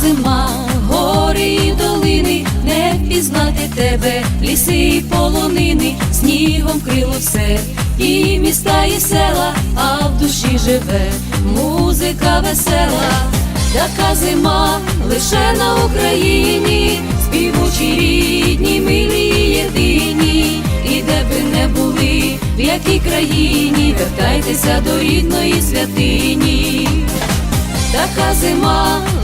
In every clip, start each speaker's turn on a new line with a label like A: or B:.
A: зима, гори і долини, не впізнати тебе, ліси і полонини, снігом крило все, і міста, і села, а в душі живе музика весела, така зима лише на Україні, співучі рідні, милі і єдині, і де би не були, в якій країні, вертайтеся до рідної святині. Така зима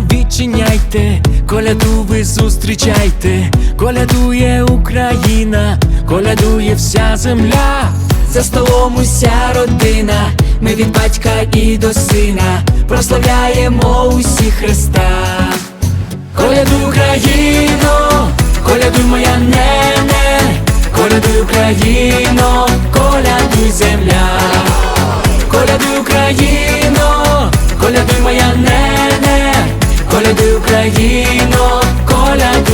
B: Відчиняйте, коляду ви зустрічайте, колядує Україна, колядує вся земля, за столом уся родина, ми від батька і до сина. Прославляємо усі Христа. Колядуй Україно, колядуй моя нене, колядуй Україно, колядуй земля. Колядуй Україно, колядуй моя нене, коляди Україно, коляди